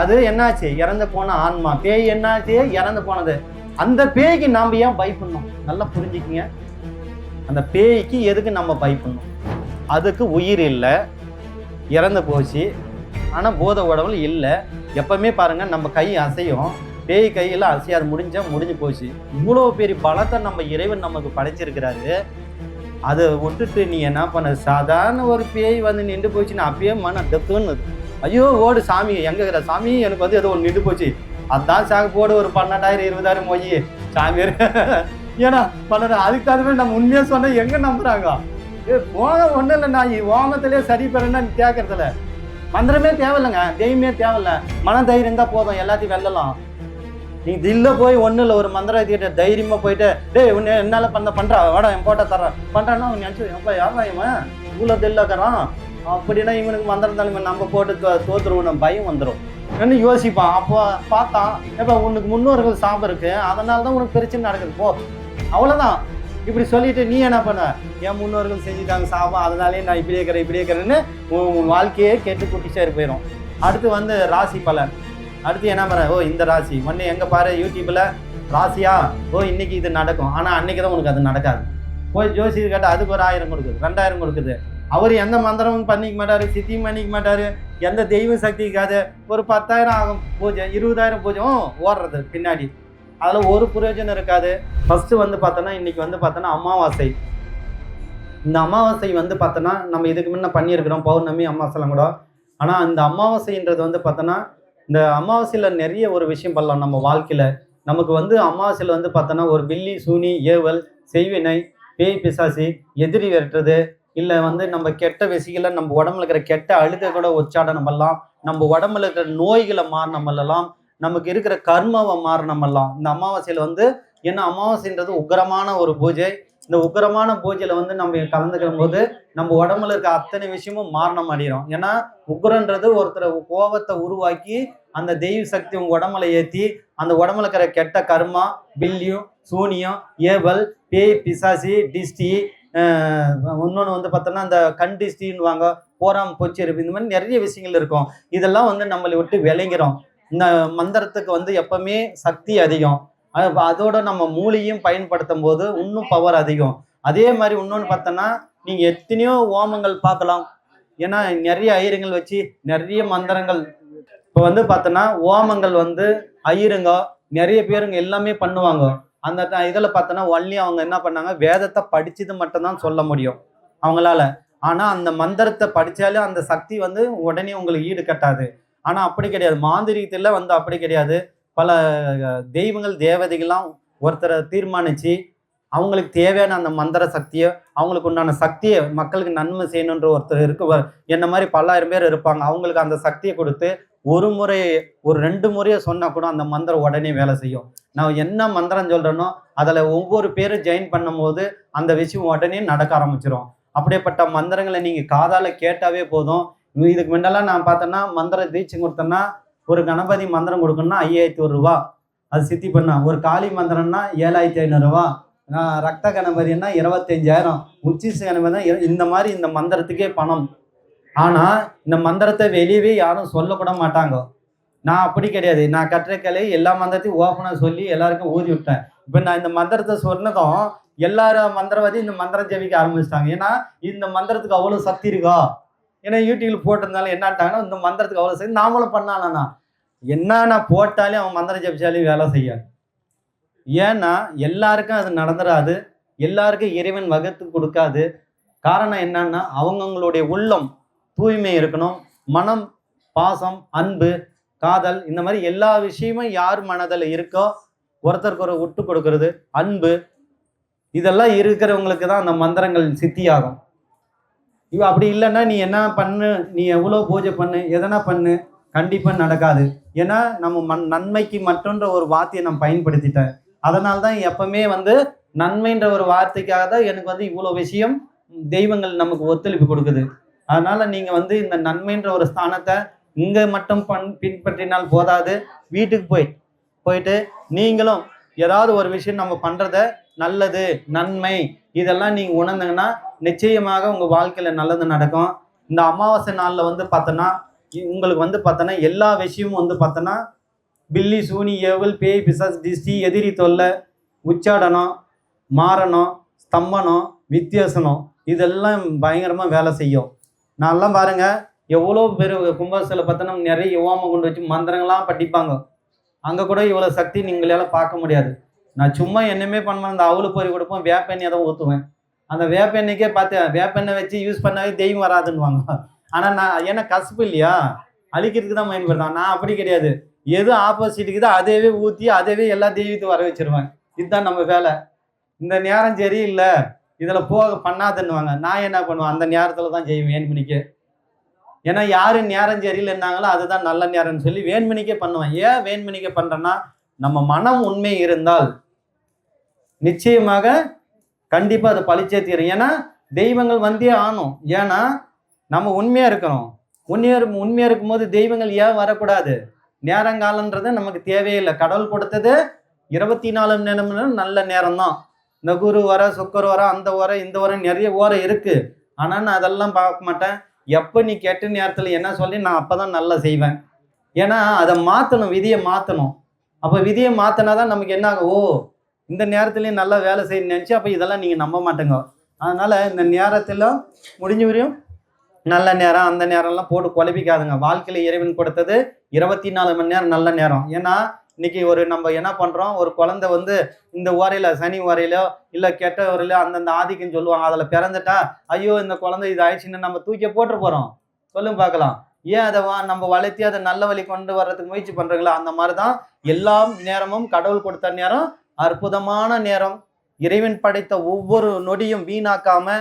அது என்னாச்சு? இறந்து போன ஆன்மா. பேய் என்னாச்சு? இறந்து போனது. அந்த பேய்க்கு நாம் ஏன் பயப்படணும்? நல்லா புரிஞ்சுக்கிங்க. அந்த பேய்க்கு எதுக்கு நம்ம பயப்படணும்? அதுக்கு உயிர் இல்லை. இறந்து போச்சு. ஆனால் போத உடம்புல இல்லை. எப்பவுமே பாருங்க நம்ம கை அசையும். பேய் கையில் அசையாது. முடிஞ்சா முடிஞ்சு போச்சு. இவ்வளோ பெரிய பலத்தை நம்ம இறைவன் நமக்கு படைச்சிருக்கிறாரு. அதை விட்டுட்டு நீ என்ன பண்ண? சாதாரண ஒரு பேய் வந்து நின்று போச்சுன்னா அப்பயே மன டெத்துன்னு ஐயோ ஓடு சாமி எங்கிற இருக்கிற சாமி? எனக்கு வந்து ஏதோ ஒன்று நின்று போச்சு. அதான் சாக்கு போடு ஒரு பன்னெண்டாயிரம் இருபதாயிரம் போய். சாமி ஏன்னா பன்னெண்டு அதுக்கு தகுந்த மாதிரி நம்ம உண்மையாக சொன்னால் எங்கே நம்புகிறாங்க ஏ போக ஒன்றும் இல்லை நான் ஓமத்திலே சரி பெறேன்னா கேட்கறதில்ல மந்திரமே தேவையில்லைங்க தெய்வமே தேவையில்ல. மன தைரியம் தான் போதும் எல்லாத்தையும் வெல்லலாம். நீ தில்ல போய் ஒன்றும் இல்லை ஒரு மந்திரம் தைரியமாக போயிட்டு டேய் உன்னை என்னால் பண்ண பண்ணுறா வாடா என் போட்ட தர்றேன் பண்ணுறான்னா அவன் நினச்சி எப்போ யாரா இவன்? இவ்வளோ தில்லக்கிறான். அப்படின்னா இவனுக்கு மந்திரம் தலைமை நம்ம போட்டு தோத்துருவோம் பயம் வந்துடும் என்ன யோசிப்பான்? அப்போ பார்த்தான் எப்போ உனக்கு முன்னோர்கள் சாபம் இருக்கு அதனால தான் உனக்கு பிரச்சனை நடக்குது போ. அவ்வளோதான் இப்படி சொல்லிட்டு நீ என்ன பண்ண? என் முன்னோர்கள் செஞ்சுட்டாங்க சாபம் அதனாலே நான் இப்படியே இருக்கிறேன் இப்படியே இருக்கிறேன்னு உன் உன் வாழ்க்கையே கெட்டு சேர் போயிடும் அடுத்து வந்து ராசி பலன். அடுத்து என்ன பண்ண ஓ இந்த ராசி. ஒன்று எங்கே பாரு? யூடியூப்பில் ராசியா? ஓ இன்னைக்கு இது நடக்கும். ஆனால் அன்னைக்கு தான் உனக்கு அது நடக்காது. போய் ஜோசியர் கேட்டால் அதுக்கு ஒரு ஆயிரம் கொடுக்குது. ரெண்டாயிரம் கொடுக்குது. அவர் எந்த மந்திரமும் பண்ணிக்க மாட்டார் சித்தியும் பண்ணிக்க மாட்டார் எந்த தெய்வ சக்திக்காது ஒரு பத்தாயிரம் ஆகும். பூஜை இருபதாயிரம் பூஜை ஓடுறது பின்னாடி. அதில் ஒரு பிரயோஜனம் இருக்காது. ஃபஸ்ட்டு வந்து பார்த்தோன்னா இன்றைக்கி வந்து பார்த்தோன்னா அமாவாசை. இந்த அமாவாசை வந்து பார்த்தோன்னா நம்ம இதுக்கு முன்னே பண்ணியிருக்கிறோம். பௌர்ணமி அமாவாசைலாம் கூட. ஆனால் இந்த அமாவாசைன்றது வந்து பார்த்தோன்னா இந்த அமாவாசையில் நிறைய ஒரு விஷயம் பண்ணலாம். நம்ம வாழ்க்கையில் நமக்கு வந்து அமாவாசையில் வந்து பார்த்தோன்னா ஒரு பில்லி சூனி ஏவல் செய்வினை பேய் பிசாசி எதிரி விரட்டுறது இல்லை வந்து நம்ம கெட்ட விசைகளை நம்ம உடம்புல இருக்கிற கெட்ட அழுக்க கூட உச்சாடனம் பண்ணலாம் நம்ம உடம்புல இருக்கிற நோய்களை மாறினம் பண்ணலாம் நமக்கு இருக்கிற கர்மாவை மாறினம் பண்ணலாம் இந்த அமாவாசையில் வந்து ஏன்னா அமாவாசைன்றது உக்கரமான ஒரு பூஜை. இந்த உக்கரமான பூஜையில் வந்து நம்ம கலந்துக்கிற போது நம்ம உடம்புல இருக்க அத்தனை விஷயமும் மாரணம் அடைகிறோம் ஏன்னா உக்ரன்றது ஒருத்தர் கோபத்தை உருவாக்கி அந்த தெய்வ சக்தி உங்க உடம்புல ஏற்றி அந்த உடம்புல இருக்கிற கெட்ட கர்மா பில்லியும் சூனியம் ஏவல் பேய் பிசாசி டிஸ்டி இன்னொன்று வந்து பார்த்தோன்னா அந்த கண் டிஸ்டின்னுவாங்க போராம் பொச்சிருப்பு இந்த மாதிரி நிறைய விஷயங்கள் இருக்கும். இதெல்லாம் வந்து நம்மளை விட்டு விளங்கிறோம் இந்த மந்திரத்துக்கு வந்து எப்பவுமே சக்தி அதிகம். அதோட நம்ம மூலியும் பயன்படுத்தும் போது இன்னும் பவர் அதிகம். அதே மாதிரி இன்னொன்று பார்த்தோன்னா நீங்கள் எத்தனையோ ஓமங்கள் பார்க்கலாம். ஏன்னா நிறைய ஐயருங்கள் வச்சு நிறைய மந்திரங்கள். இப்போ வந்து பார்த்தோன்னா ஓமங்கள் வந்து ஐயருங்க நிறைய பேருங்க எல்லாமே பண்ணுவாங்க. அந்த இதில் பார்த்தோன்னா ஒன்லி அவங்க என்ன பண்ணாங்க வேதத்தை படிச்சது மட்டும்தான் சொல்ல முடியும் அவங்களால. ஆனால் அந்த மந்திரத்தை படித்தாலே அந்த சக்தி வந்து உடனே உங்களுக்கு ஈடு கட்டாது. ஆனால் அப்படி கிடையாது. மாந்திரிகத்தில் வந்து அப்படி கிடையாது. பல தெய்வங்கள் தேவதைகள்லாம் ஒருத்தரை தீர்மானித்து அவங்களுக்கு தேவையான அந்த மந்திர சக்தியை அவங்களுக்கு உண்டான சக்தியை மக்களுக்கு நன்மை செய்யணுன்ற ஒருத்தர் இருக்கு என்ன மாதிரி பல்லாயிரம் பேர் இருப்பாங்க அவங்களுக்கு அந்த சக்தியை கொடுத்து ஒரு முறை ஒரு ரெண்டு முறையை சொன்னால் கூட அந்த மந்திரம் உடனே வேலை செய்யும். நான் என்ன மந்திரம் சொல்கிறேனோ அதில் ஒவ்வொரு பேரும் ஜாயின் பண்ணும்போது அந்த விஷயம் உடனே நடக்க ஆரம்பிச்சிடும் அப்படிப்பட்ட மந்திரங்களை நீங்கள் காதால் கேட்டாவே போதும். இதுக்கு முன்னெல்லாம் நான் பார்த்தேன்னா மந்திர தீட்சை கொடுத்தேன்னா ஒரு கணபதி மந்திரம் கொடுக்கணும்னா ஐயாயிரத்தி ஒரு ரூபா. அது சித்தி பண்ணா. ஒரு காளி மந்திரம்னா ஏழாயிரத்தி ஐநூறுரூவா ரத்த கணபதினா இருபத்தஞ்சாயிரம். உச்சிச கணபதி இந்த மாதிரி இந்த மந்திரத்துக்கே பணம். ஆனால் இந்த மந்திரத்தை வெளியவே யாரும் சொல்லக்கூட மாட்டாங்க. நான் அப்படி கிடையாது. நான் கட்டுற கலை எல்லா மந்திரத்தையும் ஓப்பனாக சொல்லி எல்லாருக்கும் ஊதி விட்டேன். இப்போ நான் இந்த மந்திரத்தை சொன்னதும் எல்லாரும் மந்திரவாதி இந்த மந்திரம் ஜெபிக்க ஆரம்பிச்சிட்டாங்க. ஏன்னா இந்த மந்திரத்துக்கு அவ்வளோ சக்தி இருக்கா? ஏன்னா யூடியூப்ல போட்டிருந்தாலும் என்ன ஆட்டாங்கன்னா இந்த மந்திரத்துக்கு அவ்வளோ சக்தி நாமளும் பண்ணலாம்ண்ணா என்னன்னா போட்டாலே அவன் மந்திரம் ஜபிச்சாலே வேலை செய்யாது. ஏன்னா எல்லாருக்கும் அது நடந்துடாது எல்லாருக்கும் இறைவன் வகுத்து கொடுக்காது. காரணம் என்னன்னா அவங்கவுங்களுடைய உள்ளம் தூய்மை இருக்கணும். மனம் பாசம் அன்பு காதல் இந்த மாதிரி எல்லா விஷயமும் யார் மனதில் இருக்கோ ஒருத்தருக்கு ஒரு விட்டு கொடுக்கறது அன்பு. இதெல்லாம் இருக்கிறவங்களுக்கு தான் அந்த மந்திரங்கள் சித்தியாகும். இவன் அப்படி இல்லைன்னா நீ என்ன பண்ணு? நீ எவ்வளோ பூஜை பண்ணு? எதனா பண்ணு. கண்டிப்பாக நடக்காது. ஏன்னா நம்ம மண் நன்மைக்கு மட்டுன்ற ஒரு வார்த்தையை நான் பயன்படுத்திட்டேன் அதனால தான் எப்பவுமே வந்து நன்மைன்ற ஒரு வார்த்தைக்காக தான் எனக்கு வந்து இவ்வளோ விஷயம் தெய்வங்கள் நமக்கு ஒத்துழைப்பு கொடுக்குது. அதனால நீங்க வந்து இந்த நன்மைன்ற ஒரு ஸ்தானத்தை இங்க மட்டும் பண் பின்பற்றினால் போதாது. வீட்டுக்கு போய் போயிட்டு நீங்களும் ஏதாவது ஒரு விஷயம் நம்ம பண்றத நல்லது நன்மை இதெல்லாம் நீங்க உணர்ந்தீங்கன்னா நிச்சயமாக உங்க வாழ்க்கையில நல்லது நடக்கும். இந்த அமாவாசை நாள்ல வந்து பார்த்தோன்னா உங்களுக்கு வந்து பார்த்தோன்னா எல்லா விஷயமும் வந்து பார்த்தோன்னா பில்லி சூனி ஏவல் பேய் பிசாஸ் திஷ்டி எதிரி தொல்லை உச்சாடனம் மாறணும் ஸ்தம்பனம் வித்தியாசனம் இதெல்லாம் பயங்கரமாக வேலை செய்யும். நான்லாம் பாருங்க எவ்வளோ பேர் கும்பாசில் பார்த்தோன்னா நிறைய ஓமம் கொண்டு வச்சு மந்திரங்கள்லாம் படிப்பாங்க. அங்கே கூட இவ்வளோ சக்தி நீங்களால பார்க்க முடியாது. நான் சும்மா என்னமே பண்ண அந்த அவளு பொறி கொடுப்போம். வேப்பெண்ணெய் தான் ஊற்றுவேன் அந்த வேப்பெண்ணெய்க்கே பார்த்தேன் வேப்பெண்ணெய் வச்சு யூஸ் பண்ணாவே தெய்வம் வராதுன்னுவாங்க. ஆனால் நான் ஏன்னா கசப்பு இல்லையா? அழிக்கிறதுக்கு தான் பயன்படுத்தான் நான் அப்படி கிடையாது. எது ஆப்போசிட்டுக்கு தான் அதையவே ஊற்றி அதையவே எல்லா தெய்வத்தையும் வர வச்சிருவேன். இதுதான் நம்ம வேலை. இந்த நேரம் சரி இல்லை இதில் போக பண்ணாதுன்னுவாங்க. நான் என்ன பண்ணுவேன்? அந்த நேரத்தில் தான் செய்வேன் வேண்மணிக்கு. ஏன்னா யாரு நேரம் சரியில்லைன்னாங்களோ அதுதான் நல்ல நேரம்னு சொல்லி வேண்மணிக்கே பண்ணுவேன். ஏன் வேண்மணிக்கே பண்ணுறேன்னா நம்ம மனம் உண்மை இருந்தால் நிச்சயமாக கண்டிப்பாக அது பழிச்சே தீரும். ஏன்னா தெய்வங்கள் வந்தே ஆணும் ஏன்னா நம்ம உண்மையாக இருக்கிறோம். உண்மையாக உண்மையாக இருக்கும்போது தெய்வங்கள் ஏன் வரக்கூடாது? நேரங்காலன்றது நமக்கு தேவையில்லை. கடவுள் கொடுத்தது இருபத்தி நாலு நேரம் நல்ல நேரம் தான் இந்த குரு வர சுக்கர் வர அந்த வர இந்த வர நிறைய ஓரம் இருக்கு. ஆனால் நான் அதெல்லாம் பார்க்க மாட்டேன். எப்போ நீ கெட்ட நேரத்தில் என்ன சொல்லி நான் அப்போ தான் நல்லா செய்வேன். ஏன்னா அதை மாற்றணும் விதியை மாற்றணும் அப்போ விதியை மாற்றினா தான் நமக்கு என்ன ஆகும்? ஓ இந்த நேரத்துலையும் நல்லா வேலை செய்யணும்னு நினச்சி அப்போ இதெல்லாம் நீங்கள் நம்ப மாட்டேங்க. அதனால் இந்த நேரத்தில் முடிஞ்ச வரையும் நல்ல நேரம் அந்த நேரம்லாம் போட்டு குழப்பிக்காதுங்க. வாழ்க்கையில் இறைவன் கொடுத்தது இருபத்தி நாலு மணி நேரம் நல்ல நேரம். ஏன்னா இன்னைக்கு ஒரு நம்ம என்ன பண்ணுறோம் ஒரு குழந்தை வந்து இந்த ஓரையில் சனி உரையிலோ இல்லை கெட்ட உரையிலோ அந்தந்த ஆதிக்கம் சொல்லுவாங்க. அதில் பிறந்துட்டா ஐயோ இந்த குழந்தை இது ஆயிடுச்சுன்னு நம்ம தூக்கி போட்டு போகிறோம் சொல்லுங்க பார்க்கலாம். ஏன் அதை வா நம்ம வளர்த்தி அதை நல்ல வழி கொண்டு வர்றதுக்கு முயற்சி பண்றீங்களா? அந்த மாதிரி தான் எல்லா நேரமும் கடவுள் கொடுத்த நேரம் அற்புதமான நேரம். இறைவன் படைத்த ஒவ்வொரு நொடியும் வீணாக்காம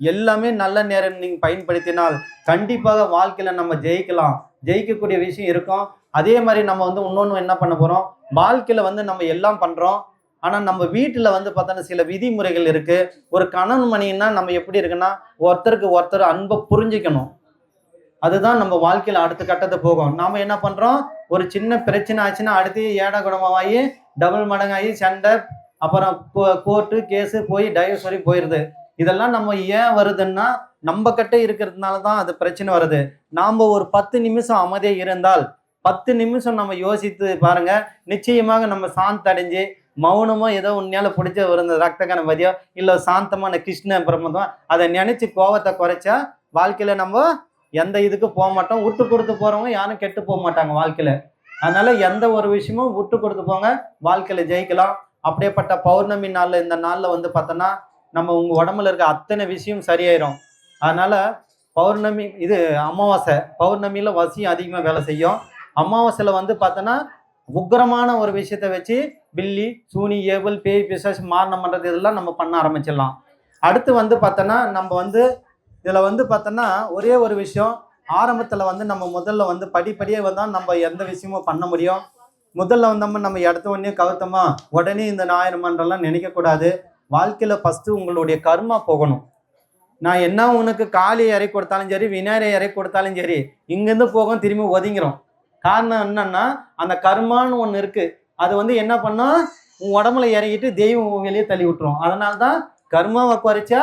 எல்லாமே நல்ல நேரம் நீங்கள் பயன்படுத்தினால் கண்டிப்பாக வாழ்க்கையில் நம்ம ஜெயிக்கலாம். ஜெயிக்கக்கூடிய விஷயம் இருக்கும். அதே மாதிரி நம்ம வந்து இன்னொன்று என்ன பண்ண போகிறோம் வாழ்க்கையில் வந்து நம்ம எல்லாம் பண்ணுறோம் ஆனால் நம்ம வீட்டில் வந்து பார்த்தோன்னா சில விதிமுறைகள் இருக்குது ஒரு கணவன் மணின்னா நம்ம எப்படி இருக்குன்னா ஒருத்தருக்கு ஒருத்தர் அன்பை புரிஞ்சிக்கணும். அதுதான் நம்ம வாழ்க்கையில் அடுத்த கட்டத்தை போகும். நாம் என்ன பண்ணுறோம் ஒரு சின்ன பிரச்சனை ஆச்சுன்னா அடுத்து ஏடா குணமாகி டபுள் மடங்காகி சண்டை அப்புறம் கோர்ட்டு கேஸு போய் டைவர்ஸ் வரை போயிடுது இதெல்லாம் நம்ம ஏன் வருதுன்னா நம்ம கிட்ட இருக்கிறதுனால தான் அது பிரச்சனை வருது. நாம் ஒரு பத்து நிமிஷம் அமைதியாக இருந்தால் பத்து நிமிஷம் நம்ம யோசித்து பாருங்க. நிச்சயமாக நம்ம சாந்தடைஞ்சு மௌனமோ ஏதோ உன்னையால பிடிச்ச ஒரு இந்த ரத்த கணபதியோ இல்லை சாந்தமான கிருஷ்ண பிரம்மதம் அதை நினைச்சு கோவத்தை குறைச்சா வாழ்க்கையில நம்ம எந்த இதுக்கு போக மாட்டோம். விட்டு கொடுத்து போறவங்க யாரும் கெட்டு போக மாட்டாங்க வாழ்க்கையில. அதனால எந்த ஒரு விஷயமும் விட்டு கொடுத்து போங்க. வாழ்க்கையில ஜெயிக்கலாம். அப்படியேப்பட்ட பௌர்ணமி நாள்ல இந்த நாள்ல வந்து பார்த்தோன்னா நம்ம உங்க உடம்புல இருக்க அத்தனை விஷயம் சரியாயிரும். அதனால பௌர்ணமி இது அமாவாசை. பௌர்ணமியில வசியம் அதிகமாக வேலை செய்யும். அமாவாசையில் வந்து பார்த்தோன்னா உக்கிரமான ஒரு விஷயத்த வச்சு பில்லி சூனி ஏவல் பேய் பிசாஸ் மாரணம் பண்ணுறது இதெல்லாம் நம்ம பண்ண ஆரம்பிச்சிடலாம். அடுத்து வந்து பார்த்தோன்னா நம்ம வந்து இதில் வந்து பார்த்தோன்னா ஒரே ஒரு விஷயம் ஆரம்பத்தில் வந்து நம்ம முதல்ல வந்து படிப்படியே வந்தால் நம்ம எந்த விஷயமும் பண்ண முடியும். முதல்ல வந்தோம்னா நம்ம எடுத்த உடனே கவுத்தமா உடனே இந்த ஞாயிறு மன்றம்லாம் நினைக்கக்கூடாது. வாழ்க்கையில் ஃபஸ்ட்டு உங்களுடைய கர்மா போகணும். நான் என்ன உனக்கு காளி இறை கொடுத்தாலும் சரி விநாயகரை இறை கொடுத்தாலும் சரி இங்கேருந்து போகும் திரும்பி ஒதுங்கிறோம் காரணம் என்னன்னா அந்த கர்மான்னு ஒன்று இருக்கு. அது வந்து என்ன பண்ணா உன் உடம்புல இறங்கிட்டு தெய்வம் வெளியே தள்ளி விட்டுரும். அதனால தான் கர்மாவை குறைச்சா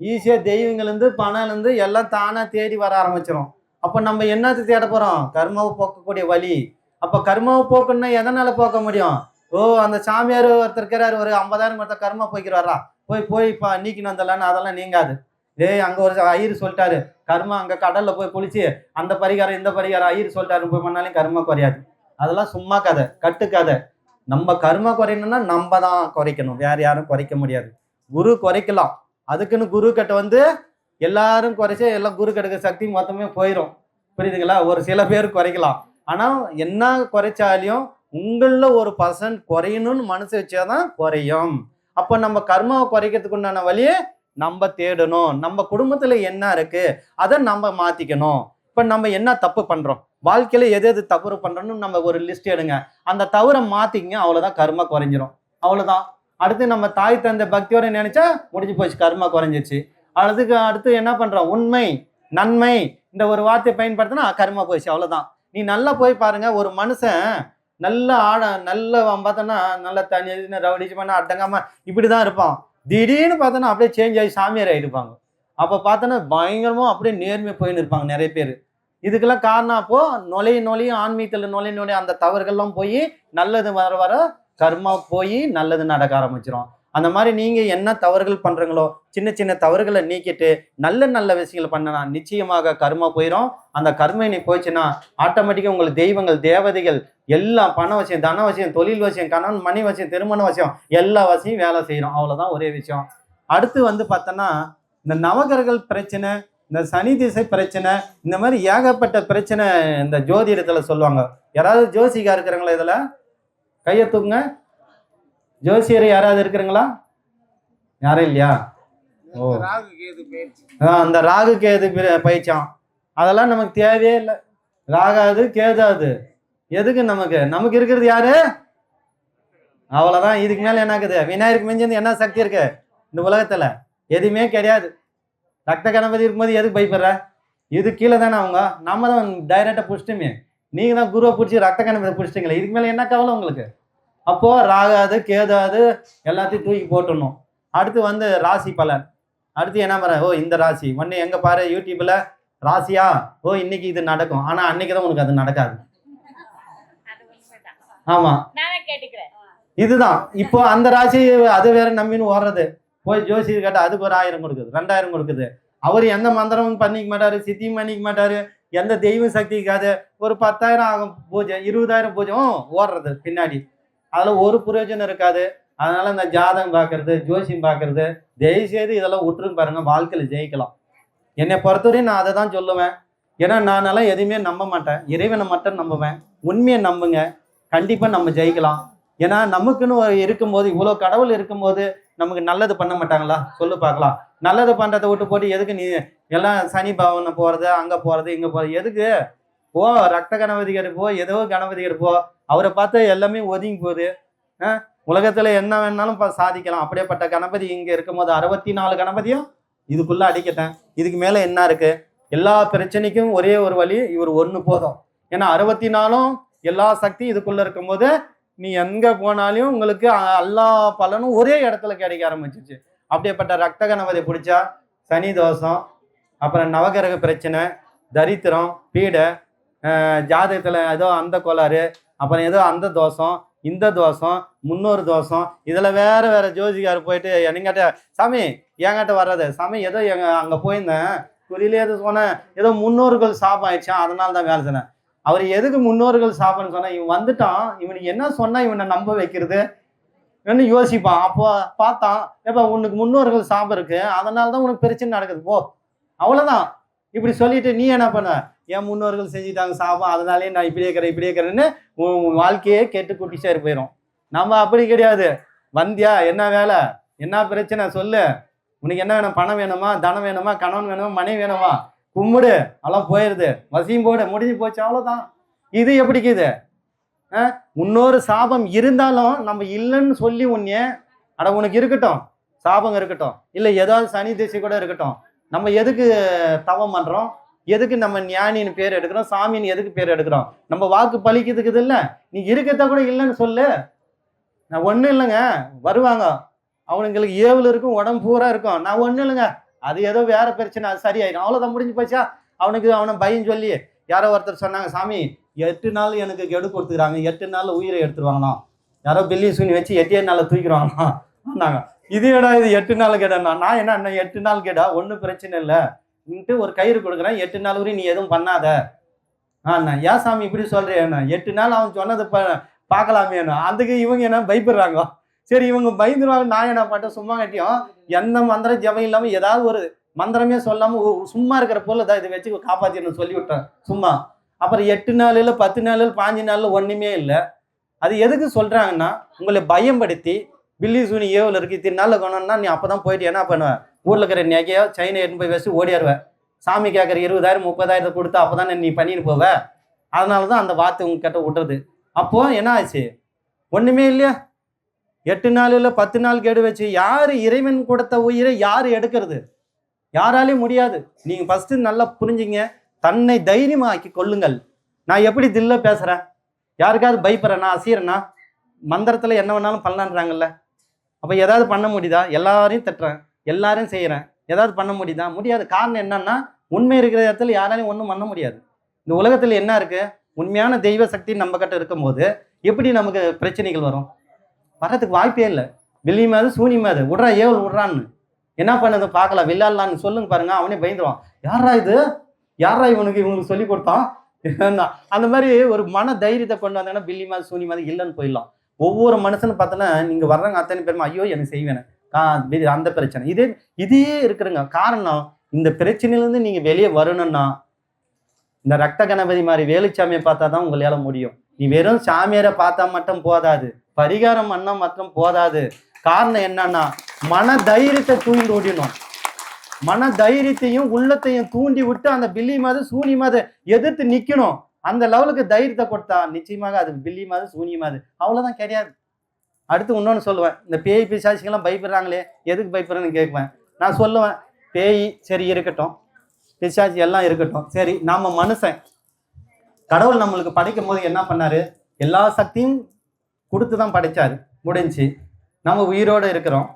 ஈஸியாக தெய்வங்கள்லேருந்து பணம்லேருந்து எல்லாம் தானாக தேடி வர ஆரம்பிச்சிடும் அப்போ நம்ம என்னத்தை தேட போகிறோம் கர்மாவை போக்கக்கூடிய வழி. அப்போ கர்மாவை போக்கணும்னா எதனால் போக்க முடியும்? ஓ அந்த சாமியார் ஒருத்தர் இருக்கிறாரு ஒரு ஐம்பதாயிரம் ஒருத்தர் கர்மா போய்க்கிறாரா போய் போய் இப்போ நீக்கின்னு வந்துடலான்னு அதெல்லாம் நீங்காது. டேய் அங்கே ஒரு ஐயர் சொல்லிட்டாரு. கர்மா அங்கே கடலில் போய் குளிச்சு அந்த பரிகாரம் இந்த பரிகாரம் ஐயர் சொல்லிட்டாரு. போய் பண்ணாலும் கர்மா குறையாது. அதெல்லாம் சும்மா கதை கட்டு கதை. நம்ம கர்மா குறையணும்னா நம்ம தான் குறைக்கணும். வேற யாரும் குறைக்க முடியாது. குரு குறைக்கலாம். அதுக்குன்னு குரு கிட்ட வந்து எல்லாரும் குறைச்சி எல்லாம் குரு கிட்ட சக்தி மொத்தமே போயிடும் புரியுதுங்களா? ஒரு சில பேர் குறைக்கலாம். ஆனால் என்ன குறைச்சாலையும் உங்களில் ஒரு பர்சன்ட் குறையணும்னு மனசு வச்சாதான் குறையும். அப்போ நம்ம கர்மாவை குறைக்கிறதுக்கு உண்டான வழியை நம்ம தேடணும். நம்ம குடும்பத்துல என்ன இருக்கு அதை நம்ம மாத்திக்கணும். இப்ப நம்ம என்ன தப்பு பண்றோம்? வாழ்க்கையில எது எது தவறு பண்றோம்னு நம்ம ஒரு லிஸ்ட் எடுங்க. அந்த தவறை மாத்திக்கங்க அவ்வளவுதான் கர்மா குறைஞ்சிரும். அவ்வளவுதான். அடுத்து நம்ம தாய் தந்தை பக்தியோட நினைச்சா முடிஞ்சு போச்சு கர்மா குறைஞ்சிச்சு அதுக்கு அடுத்து என்ன பண்றோம்? உண்மை நன்மை இந்த ஒரு வார்த்தையை பயன்படுத்தினா கர்மா போயிடுச்சு அவ்வளவுதான். நீ நல்லா போய் பாருங்க ஒரு மனுஷன் நல்ல ஆட நல்ல பார்த்தோன்னா நல்ல தனி ரவுடிச்சு பண்ண அடங்காம இப்படிதான் இருப்பான். திடீர்னு பார்த்தோன்னா அப்படியே சேஞ்ச் ஆகி சாமியார் ஆகிருப்பாங்க அப்போ பார்த்தோன்னா பயங்கரமாக அப்படியே நேர்மை போயின்னு இருப்பாங்க நிறைய பேர். இதுக்கெல்லாம் காரணம் அப்போது நுழைய நுழையும் ஆன்மீகத்தில் நுழைய நுழைய அந்த தவறுகள்லாம் போய் நல்லது வர வர கர்மா போய் நல்லது நடக்க ஆரம்பிச்சிடும் அந்த மாதிரி நீங்க என்ன தவறுகள் பண்றீங்களோ சின்ன சின்ன தவறுகளை நீக்கிட்டு நல்ல நல்ல விஷயங்களை பண்ணனா நிச்சயமாக கர்மா போயிடும் அந்த கருமை நீ போயிடுச்சுன்னா ஆட்டோமேட்டிக்காக உங்களுக்கு தெய்வங்கள் தேவதைகள் எல்லா பண வசியம் தன வசியம் தொழில் வசியம் கணவன் மணி வசியம் திருமண வசியம் எல்லா வசியம் வேலை செய்யறோம் அவ்வளவுதான் ஒரே விஷயம். அடுத்து வந்து பார்த்தோன்னா இந்த நவகர்கள் பிரச்சனை இந்த சனி திசை பிரச்சனை இந்த மாதிரி ஏகப்பட்ட பிரச்சனை இந்த ஜோதிடத்துல சொல்லுவாங்க. யாராவது ஜோசிகா இருக்கிறாங்களா இதுல? கையை தூக்குங்க. ஜோசியர் யாராவது இருக்கிறீங்களா? யாரும் இல்லையா? ஓ. அந்த ராகு கேது பயிற்சியாம். அதெல்லாம் நமக்கு தேவையே இல்லை. ராகாது கேதாது. எதுக்கு நமக்கு? நமக்கு இருக்கிறது யாரு? அவ்வளவுதான். இதுக்கு மேல என்ன இருக்குது விநாயகருக்கு மிஞ்சி என்ன சக்தி இருக்கு? இந்த உலகத்துல எதுவுமே கிடையாது. ரத்த கணபதி இருக்கும்போது எதுக்கு பயப்படுற? இது கீழே தானே அவங்க. நம்ம தான் டைரக்டா புடிச்சிட்டுமே. நீங்க தான் குருவை பிடிச்சி ரத்த கணபதி பிடிச்சிட்டீங்களே. இதுக்கு மேல என்ன கவலை உங்களுக்கு? அப்போ ராகாது கேதாது எல்லாத்தையும் தூக்கி போட்டுடணும். அடுத்து வந்து ராசி பலன். அடுத்து என்ன பண்ண ஓ இந்த ராசி. ஒன்னு எங்க பாரு? யூடியூப்ல ராசியா? ஓ இன்னைக்கு இது நடக்கும். ஆனா அன்னைக்கு தான் உனக்கு அது நடக்காது. அது உண்மைதான். ஆமா. நானே கேட்டுக்கிறேன். இதுதான். இப்போ அந்த ராசி அது வேற நம்பின்னு ஓடுறது. போய் ஜோசியர் கேட்டா அதுக்கு ஒரு ஆயிரம் கொடுக்குது ரெண்டாயிரம் கொடுக்குது. அவர் எந்த மந்திரமும் பண்ணிக்க மாட்டாரு சித்தியும் பண்ணிக்க மாட்டாரு எந்த தெய்வ சக்திக்காது. ஒரு பத்தாயிரம் ஆகும் பூஜை இருபதாயிரம் பூஜையும் ஓடுறது பின்னாடி. அதில் ஒரு பிரயோஜனம் இருக்காது. அதனால இந்த ஜாதகம் பார்க்கறது ஜோசியம் பார்க்கறது தயவுசெய்து இதெல்லாம் விட்டுருங்க பாருங்க வாழ்க்கையில் ஜெயிக்கலாம். என்னை பொறுத்தவரையும் நான் அதை தான் சொல்லுவேன். ஏன்னா நானெல்லாம் எதுவுமே நம்ப மாட்டேன். இறைவனை மட்டும் நம்புவேன். உண்மையை நம்புங்க. கண்டிப்பாக நம்ம ஜெயிக்கலாம். ஏன்னா நமக்குன்னு ஒரு இருக்கும்போது இவ்வளோ கடவுள் இருக்கும்போது நமக்கு நல்லது பண்ண மாட்டாங்களா? சொல்லு பார்க்கலாம். நல்லது பண்ணுறதை விட்டு போட்டு எதுக்கு நீ எல்லாம் சனி பவனை போகிறது அங்கே போகிறது இங்கே போகிறது எதுக்கு? போ ரத்த கணபதிகர் போ ஏதோ கணபதிகர் போ. அவரை பார்த்து எல்லாமே ஒதுங்கி போகுது. உலகத்துல என்ன வேணாலும் சாதிக்கலாம். அப்படியேப்பட்ட கணபதி இங்க இருக்கும்போது அறுபத்தி நாலு கணபதியும் இதுக்குள்ள அடிக்கட்டேன். இதுக்கு மேல என்ன இருக்கு? எல்லா பிரச்சனைக்கும் ஒரே ஒரு வழி இவர் ஒன்று போதும். ஏன்னா அறுபத்தி நாலும் எல்லா சக்தி இதுக்குள்ள இருக்கும்போது நீ எங்க போனாலும் உங்களுக்கு எல்லா பலனும் ஒரே இடத்துல கிடைக்க ஆரம்பிச்சிச்சு அப்படியேப்பட்ட ரத்த கணபதி பிடிச்சா சனி தோஷம் அப்புறம் நவகிரக பிரச்சனை தரித்திரம் பீடை ஜாதகத்தில் ஏதோ அந்த கோளாறு அப்புறம் ஏதோ அந்த தோஷம் இந்த தோஷம் முன்னொரு தோஷம் இதில் வேறு வேறு ஜோதிகார் போயிட்டு என்னங்கிட்ட சாமி என்கிட்ட வர்றது சாமி ஏதோ எங்க அங்கே போயிருந்தேன் குறியிலே எது சொன்னேன் ஏதோ முன்னோர்கள் சாபம் ஆயிடுச்சான் அதனால தான் வேலை சொன்னேன் அவர் எதுக்கு முன்னோர்கள் சாபம்னு சொன்னேன்? இவன் வந்துட்டான் இவனுக்கு என்ன சொன்னால் இவனை நம்ப வைக்கிறது? என்ன யோசிப்பான்? அப்போ பார்த்தான் ஏப்பா உனக்கு முன்னோர்கள் சாபம் இருக்கு அதனால தான் உனக்கு பிரச்சனை நடக்குது போ. அவ்வளோதான் இப்படி சொல்லிட்டு நீ என்ன பண்ண? என் முன்னோர்கள் செஞ்சுட்டாங்க சாபம்? அதனாலே நான் இப்படியே இருக்கிறேன் இப்படியே இருக்கிறேன்னு உன் உன் வாழ்க்கையே கெட்டு குட்டிச்சாரு போயிடும் நம்ம அப்படி கிடையாது. வந்தியா என்ன வேலை? என்ன பிரச்சனை? சொல்லு. உனக்கு என்ன வேணும்? பணம் வேணுமா? தனம் வேணுமா? கணவன் வேணுமா? மனைவி வேணுமா? கும்பிடு. அதெல்லாம் போயிடுது வசியும் போடு. முடிஞ்சு போச்சு. அவ்வளோதான் இது எப்படிக்குது ஆ? இன்னொரு சாபம் இருந்தாலும் நம்ம இல்லைன்னு சொல்லி உன்னே அட உனக்கு இருக்கட்டும். சாபம் இருக்கட்டும். இல்லை ஏதாவது சனி திசை கூட இருக்கட்டும். நம்ம எதுக்கு தவம் பண்ணுறோம் எதுக்கு நம்ம ஞானின்னு பேர் எடுக்கிறோம்? சாமின்னு எதுக்கு பேர் எடுக்கிறோம்? நம்ம வாக்கு பலிக்கிறதுக்கு இல்லை. நீ இருக்கிறத கூட இல்லைன்னு சொல்லு. நான் ஒன்றும் இல்லைங்க. வருவாங்க. அவனுங்களுக்கு ஏவல் இருக்கும் உடம்பு பூரா இருக்கும். நான் ஒன்றும் இல்லைங்க. அது ஏதோ வேற பிரச்சனை அது சரியாயிடும் அவ்வளோதான் முடிஞ்சு போச்சா? அவனுக்கு அவனை பயம் சொல்லி யாரோ ஒருத்தர் சொன்னாங்க சாமி எட்டு நாள் எனக்கு கெடு கொடுத்துக்கிறாங்க. எட்டு நாள் உயிரை எடுத்துருவாங்களாம். யாரோ பில்லி சூனி வச்சு எட்டே நாளில் தூக்கிடுவாங்களாம். சொன்னாங்க இது இடம் இது எட்டு நாள் கேடா நான் என்ன எட்டு நாள் கேடா? ஒன்றும் பிரச்சனை இல்லை. ஒரு கயிறு கொடுக்குறேன் எட்டு நாள் வரையும் நீ எதுவும் பண்ணாத. ஆண்ணா ஏன் சாமி இப்படி சொல்றேன் எட்டு நாள் அவன் சொன்னதை ப பார்க்கலாமேண்ணா அதுக்கு இவங்க என்ன பயப்படுறாங்க? சரி இவங்க பயந்துருவாங்க. நான் என்ன பண்ணிட்டேன் சும்மா கட்டியும் எந்த மந்திர ஜபம் இல்லாமல் ஏதாவது ஒரு மந்திரமே சொல்லாமல் சும்மா இருக்கிற பொருள் தான் இதை வச்சு காப்பாற்றிடணும் சொல்லி விட்டேன் சும்மா. அப்புறம் எட்டு நாளில் பத்து நாளில் பாஞ்சு நாளில் ஒன்றுமே இல்லை. அது எதுக்கு சொல்கிறாங்கன்னா உங்களை பயம்படுத்தி பில்லி சூனி ஏவல் இருக்கு இத்தனை நாளில் கொண்டோம்னா நீ அப்போ தான் போயிட்டு என்ன பண்ணுவேன் ஊரில் இருக்கிற நகையோ செயினை எடுத்து போய் வச்சு ஓடிடுவேன் சாமி கேட்குற இருபதாயிரம் முப்பதாயிரத்தை கொடுத்து அப்போ தானே நீ பண்ணிட்டு போவ? அதனால தான் அந்த வார்த்தை உங்ககிட்ட விட்டுறது. அப்போ என்ன ஆச்சு? ஒன்றுமே இல்லையா? எட்டு நாள் இல்லை பத்து நாள் கெடு வச்சு யார் இறைவன் கொடுத்த உயிரை யார் எடுக்கிறது? யாராலையும் முடியாது. நீங்கள் ஃபஸ்ட்டு நல்லா புரிஞ்சுங்க. தன்னை தைரியமாக்கி கொள்ளுங்கள். நான் எப்படி தில்ல பேசுகிறேன் யாருக்காவது பயப்படுறேன்னா அசீரனா மந்திரத்தில் என்ன வேணாலும் பண்ணலான்றாங்கல்ல. அப்போ ஏதாவது பண்ண முடியுதா? எல்லாரையும் தட்டுறேன். எல்லாரும் செய்கிறேன் ஏதாவது பண்ண முடியுதா? முடியாது. காரணம் என்னன்னா உண்மை இருக்கிற இடத்துல யாராலையும் ஒன்றும் பண்ண முடியாது. இந்த உலகத்தில் என்ன இருக்கு? உண்மையான தெய்வ சக்தி நம்ம கிட்ட இருக்கும்போது எப்படி நமக்கு பிரச்சனைகள் வரும்? வர்றதுக்கு வாய்ப்பே இல்லை. வெள்ளி மாது சூனி விட்றா ஏவல் விட்றான்னு என்ன பண்ணது? பார்க்கலாம். விளையாடலான்னு சொல்லுங்க பாருங்க. அவனே பயந்துருவான். யாரா இது? யாரா இவனுக்கு? இவனுக்கு சொல்லி கொடுத்தான்? அந்த மாதிரி ஒரு மன தைரியத்தை கொண்டு வந்தாங்கன்னா பில்லி மாது சூனி இல்லைன்னு போயிடலாம். ஒவ்வொரு மனுஷனும் பார்த்தோன்னா நீங்க வர்றவங்க அத்தனை பேருமா ஐயோ எனக்கு செய்வேன். அந்த பிரச்சனை. இதே இதே இருக்கிறங்க. காரணம் இந்த பிரச்சனையிலேருந்து நீங்கள் வெளியே வரணும்னா இந்த ரத்த கணபதி மாதிரி வேலுச்சாமியை பார்த்தா தான் உங்களால் முடியும். நீ வெறும் சாமியாரை பார்த்தா மட்டும் போதாது. பரிகாரம் பண்ணா மட்டும் போதாது. காரணம் என்னன்னா மன தைரியத்தை தூண்டி விடணும். மன தைரியத்தையும் உள்ளத்தையும் தூண்டி விட்டு அந்த பில்லி மாது சூனி மாது எதிர்த்து நிற்கணும் அந்த லெவலுக்கு தைரியத்தை கொடுத்தா நிச்சயமாக அது பில்லி மாதிரி சூனி மாது அவ்வளோதான் கிடையாது. அடுத்து இன்னொன்று சொல்லுவேன். இந்த பேய் பிசாசிங்கெல்லாம் பயப்படுறாங்களே எதுக்கு பயப்படுறேன்னு கேட்குவேன். நான் சொல்லுவேன் பேய் சரி இருக்கட்டும் பிசாசி எல்லாம் இருக்கட்டும் சரி நம்ம மனுஷன். கடவுள் நம்மளுக்கு படைக்கும் போது என்ன பண்ணார்? எல்லா சக்தியும் கொடுத்து தான் படைச்சாரு. முடிஞ்சு. நம்ம உயிரோட இருக்கிறோம்.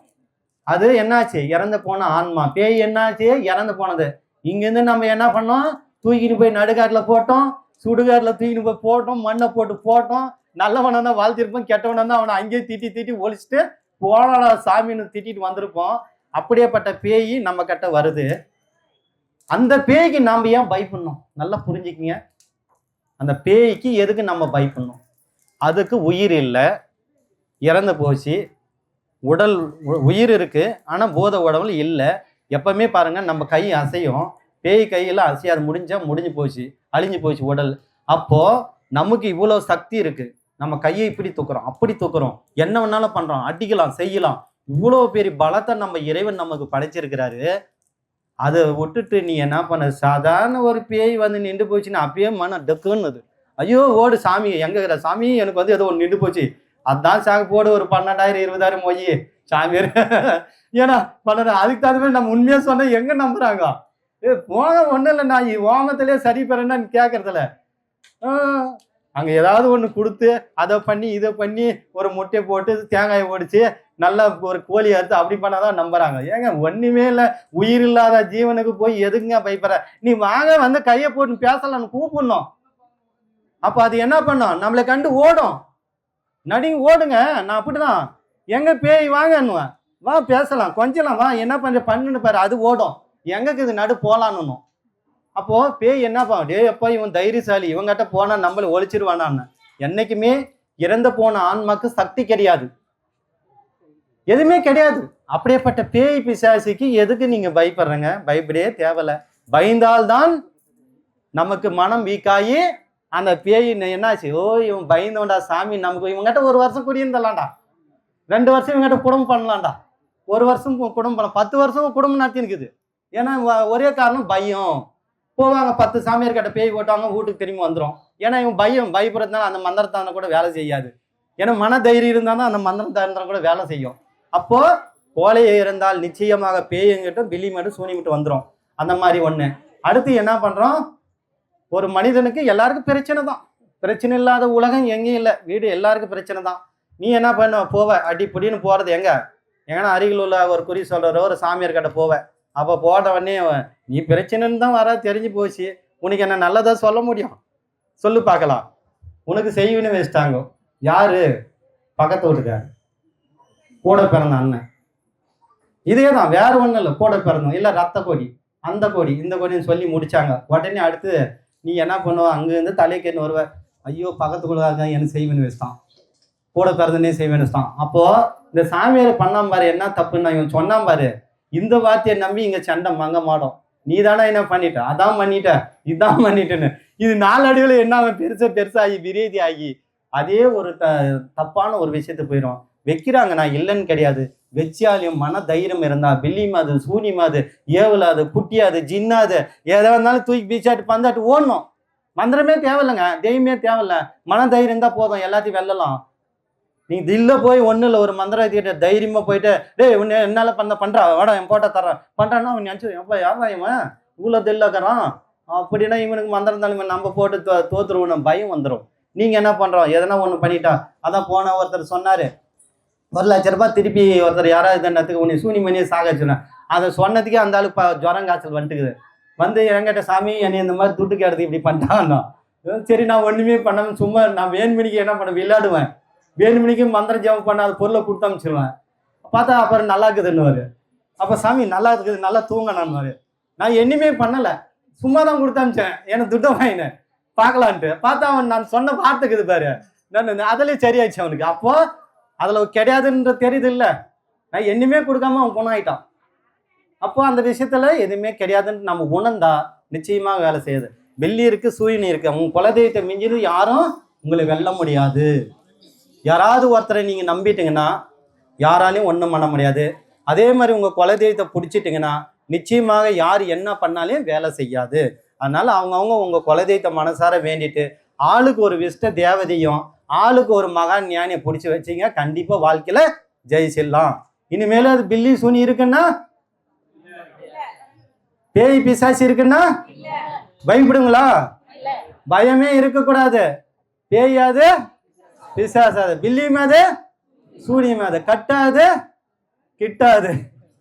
அது என்னாச்சு? இறந்து போன ஆன்மா. பேய் என்னாச்சு? இறந்து போனது. இங்கேருந்து நம்ம என்ன பண்ணோம்? தூக்கிட்டு போய் நடுக்காட்டில் போட்டோம் சுடுகாட்டில் தூக்கிட்டு போய் போட்டோம் மண்ணை போட்டு போட்டோம் நல்லவனை தான் வாழ்த்திருப்போம் கெட்டவனை தான் அவனை அங்கேயே திட்டி திட்டி ஒழிச்சிட்டு போனடா சாமின்னு திட்டிட்டு வந்திருப்போம். அப்படியேப்பட்ட பேய் நம்ம கிட்ட வருது. அந்த பேய்க்கு நாம் ஏன் பயப்படணும்? நல்லா புரிஞ்சுக்கிங்க. அந்த பேய்க்கு எதுக்கு நம்ம பயப்படணும்? அதுக்கு உயிர் இல்லை. இறந்து போச்சு. உடல் உயிர் இருக்குது ஆனால் போத உடம்புல இல்லை. எப்பவுமே பாருங்கள் நம்ம கை அசையும். பேய் கையில் அசையாது. முடிஞ்சால் முடிஞ்சு போச்சு. அழிஞ்சு போச்சு உடல். அப்போது நமக்கு இவ்வளோ சக்தி இருக்குது நம்ம கையை இப்படி தூக்குறோம் அப்படி தூக்குறோம். என்ன வேணாலும் பண்றோம் அடிக்கலாம் செய்யலாம். இவ்வளோ பெரிய பலத்தை நம்ம இறைவன் நமக்கு படைச்சிருக்கிறாரு. அதை விட்டுட்டு நீ என்ன பண்ண? சாதாரண ஒரு பேய் வந்து நின்று போச்சுன்னா அப்பயே மன டக்குன்னு ஐயோ ஓடு சாமி எங்க இருக்கிற சாமி? எனக்கு வந்து ஏதோ ஒன்று நின்று போச்சு. அதான் சாக்கு போடு ஒரு பன்னெண்டாயிரம் இருபதாயிரம் போய் சாமி ஏன்னா பன்னெண்டு அதுக்கு தகுந்த மாதிரி நம்ம உண்மையா சொன்னா எங்க நம்புறாங்க? ஏ போக ஒன்றும் இல்லை நான் ஓமத்திலே சரி பெறேன்னு கேட்கறதில்ல அங்க ஏதாவது ஒன்று கொடுத்து அதை பண்ணி இதை பண்ணி ஒரு முட்டையை போட்டு தேங்காயை ஒடிச்சு நல்லா ஒரு கோழி அறுத்து அப்படி பண்ணாதான் நம்புறாங்க. ஏங்க ஒண்ணுமே இல்லை. உயிர் இல்லாத ஜீவனுக்கு போய் எதுக்குங்க பயப்படுற? நீ வாங்க வந்து கையை போட்டு பேசலாம்னு கூப்பிடணும். அப்போ அது என்ன பண்ணும்? நம்மளை கண்டு ஓடும். நடிங்க ஓடுங்க. நான் அப்படிதான். எங்க பேய் வாங்கன்னுவேன் வா பேசலாம். கொஞ்சலாம் வா. என்ன பண்ற? பண்ணுன்னு பாரு. அது ஓடும். எங்கக்கு இது நடு போலான்னு அப்போ பேய் என்ன பண்ண அப்பா இவன் தைரியசாலி. இவங்கிட்ட போனா நம்மள ஒழிச்சிருவானான்னு. என்னைக்குமே இறந்து போன ஆன்மாக்கு சக்தி கிடையாது. எதுவுமே கிடையாது. அப்படியேப்பட்ட பேய் பிசாசிக்கு எதுக்கு நீங்க பயப்படுறீங்க? பயப்படவே தேவையில்ல பயந்தால்தான் நமக்கு மனம் வீக்காகி அந்த பேய் என்னாச்சு? ஓ இவன் பயந்தவன்டா சாமி. நமக்கு இவங்ககிட்ட ஒரு வருஷம் குடியிருந்தலாம்டா. ரெண்டு வருஷம் இவங்ககிட்ட குடும்பம் பண்ணலாம்டா. ஒரு வருஷம் குடும்பம் பண்ணலாம் பத்து வருஷம் குடும்பம் நடத்தி இருக்குது ஏன்னா ஒரே காரணம் பயம். போவாங்க பத்து சாமியார் கிட்ட பேய் போட்டாங்க வீட்டுக்கு திரும்பி வந்துடும் ஏன்னா இவன் பயம் பயப்படுறதுனால அந்த மந்திரத்தான கூட வேலை செய்யாது. ஏன்னா மன தைரியம் இருந்தால் தான் அந்த மந்திரத்தான கூட வேலை செய்யும். அப்போ கோழையை இருந்தால் நிச்சயமாக பேயங்கிட்டும் பில்லி மட்டும் சூனி மட்டும் வந்துடும் அந்த மாதிரி ஒன்று அடுத்து என்ன பண்ணுறோம் ஒரு மனிதனுக்கு எல்லாருக்கும் பிரச்சனை தான். பிரச்சனை இல்லாத உலகம் எங்கேயும் இல்லை. வீடு எல்லாருக்கும் பிரச்சனை தான். நீ என்ன பண்ண? போவ. அடிப்படின்னு போகிறது எங்கே? எங்கன்னா அருகில் உள்ள ஒரு குறி சொல்கிற ஒரு சாமியார் கிட்ட போவ. அப்போ போட்ட உடனே அவன், நீ பிரச்சனைன்னு தான் வர தெரிஞ்சு போச்சு. உனக்கு என்ன நல்லதாக சொல்ல முடியும்? சொல்லு பார்க்கலாம். உனக்கு செய்வின்னு வச்சுட்டாங்க. யாரு? பக்கத்து வீட்டுக்காரு கூட பிறந்த அண்ணன். இதே தான் வேற ஒன்றும் இல்லை. கூட பிறந்தோம் இல்லை ரத்த கொடி. அந்த கொடி இந்த கொடின்னு சொல்லி முடிச்சாங்க. உடனே அடுத்து நீ என்ன பண்ணுவ அங்கேருந்து தலைக்கேன்னு வருவ. ஐயோ பக்கத்துக்குள்ள இருக்க எனக்கு செய்வேன்னு வச்சுட்டான். கூட பிறந்தனே செய்வேன்னு வச்சுட்டான். அப்போது இந்த சாமியார் பண்ணாம பாரு என்ன தப்புன்னு இவன் சொன்னான் பாரு. இந்த வார்த்தையை நம்பி இங்க சண்டை மங்க மாட்டோம். நீ தானே என்ன பண்ணிட்ட? அதான் பண்ணிட்ட. இதான் பண்ணிட்டேன்னு. இது நாளடைவில் என்ன பெருசா பெருசாகி விரேதி ஆகி அதே ஒரு த தப்பான ஒரு விஷயத்துக்கு போயிடும் வைக்கிறாங்க நான் இல்லைன்னு கிடையாது. வெச்சியாலையும் மன தைரியம் இருந்தா வெள்ளிமாது மாது சூனி மாது ஏவலாது குட்டியாது ஜின்னாது எதா இருந்தாலும் தூக்கி பீச்சாட்டு பந்தாட்டு ஓடணும். மந்திரமே தேவையில்லைங்க. தெய்வமே தேவையில்ல. மன தைரியம் இருந்தால் போதும். எல்லாத்தையும் வெல்லலாம். நீ தில்ல போய் ஒன்றும் இல்லை ஒரு மந்திரத்திட்ட தைரியமா போயிட்டு டேய் உன்னை என்னால பண்ண பண்றா வாடா என் போட்டா தர்றேன். பண்றான்னா அவன் நினச்சி எப்பா யாரா இவன்? இவ்வளோ தில்லக்கறான். அப்படின்னா இவனுக்கு மந்திரம் தலைமை நம்ம போட்டு தோ தோத்துருவோம் பயம் வந்துடும் நீங்க என்ன பண்றோம்? எதனா ஒன்று பண்ணிட்டா அதான் போன ஒருத்தர் சொன்னாரு. ஒரு லட்ச ரூபாய் திருப்பி ஒருத்தர் யாராவது என்னத்துக்கு உன்னை சூனி மணியை சாகச்சுனா அதை சொன்னதுக்கே அந்த ஆளு ஜுரம் காய்ச்சல் வந்துட்டுக்குது. வந்து என்கிட்ட சாமி என்னை இந்த மாதிரி துட்டு கேடுது இப்படி பண்ணிட்டான்னா. சரி நான் ஒண்ணுமே பண்ணாம சும்மா நான் வேணுமணிக்கு என்ன பண்ண விளையாடுவேன். வேணுமணிக்கு மந்திரம் ஜெபம் பண்ண அது பொருளை கொடுத்து அனுப்பிச்சிருவேன். பார்த்தா அப்புறம் நல்லா இருக்குதுன்னுவாரு. அப்போ சாமி நல்லா இருக்குது நல்லா தூங்கணும்னுவாரு நான் என்னுமே பண்ணலை. சும்மா தான் கொடுத்து அனுப்பிச்சேன். எனக்கு துட்டை வாங்கினேன். பார்க்கலான்ட்டு. பார்த்தா அவன் நான் சொன்ன வார்த்தைக்குது பாரு. நான் அதிலே சரியாயிடுச்சு அவனுக்கு. அப்போ அதில் கிடையாதுன்ற தெரியுது இல்லை. நான் என்னுமே கொடுக்காம அவன் குணமாயிட்டான் அப்போ அந்த விஷயத்துல எதுவுமே கிடையாதுன்னு நம்ம உணர்ந்தா நிச்சயமாக வேலை செய்யுது. வெள்ளி இருக்கு சூரியன் இருக்கு. உங்க குலதெய்வத்தை மிஞ்சினு யாரும் உங்களை வெல்ல முடியாது. யாராவது ஒருத்தரை நீங்கள் நம்பிட்டீங்கன்னா யாராலையும் ஒன்றும் பண்ண முடியாது. அதே மாதிரி உங்கள் குலதெய்வத்தை பிடிச்சிட்டிங்கன்னா நிச்சயமாக யார் என்ன பண்ணாலையும் வேலை செய்யாது. அதனால் அவங்கவுங்க உங்கள் குலதெய்வத்தை மனசார வேண்டிட்டு ஆளுக்கு ஒரு விஷ்ட தேவதையும் ஆளுக்கு ஒரு மகான் ஞானியை பிடிச்சி வச்சிங்க கண்டிப்பாக வாழ்க்கையில் ஜெயிச்சிடலாம். இனிமேல அது பில்லி சூனி இருக்குன்னா? பேய் பிசாசி இருக்குன்னா? பயப்படுங்களா? பயமே இருக்கக்கூடாது. பேயாது பிசாசாது. பில்லி மேது சூரிய மேது கட்டாது கிட்டாது.